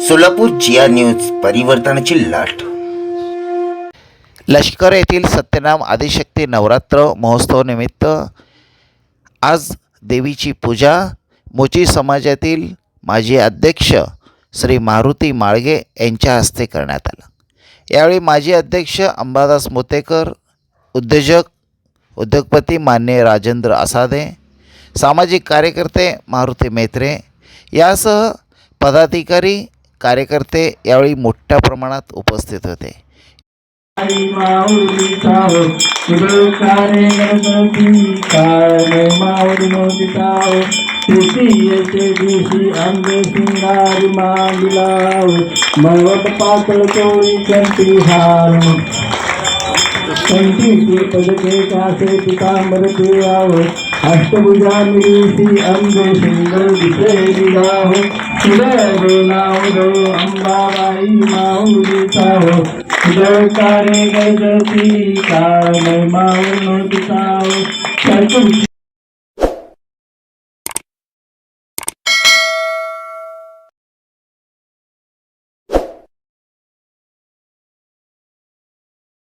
सोलापूर जिया news परिवर्तनाची लाट. लष्कर येथील सत्यनाम आदिशक्ती नवरात्र महोत्सवनिमित्त आज देवीची पूजा मोची समाजातील माजी अध्यक्ष श्री मारुती माळगे यांच्या हस्ते करण्यात आलं. यावेळी माजी अध्यक्ष अंबादास मोतेकर उद्योजक उद्योगपती मान्य राजेंद्र आसादे सामाजिक कार्यकर्ते मारुती मेत्रे यासह पदाधिकारी कार्यकर्ते यावेळी मोठ्या प्रमाणात उपस्थित होते. आई दिवशी आंबे सिंगारी मागिलाओ मळवट पातळ चोळी कंठी हार. कंठीचे पदके कासे पितांबर अष्टभुजा मिळीसी अंबे सुंदर दिसे सुदय नाव अंबाबाई माऊलीचाओ सुदकारे गजती काय माऊली मोतीचाओ चतुर्थ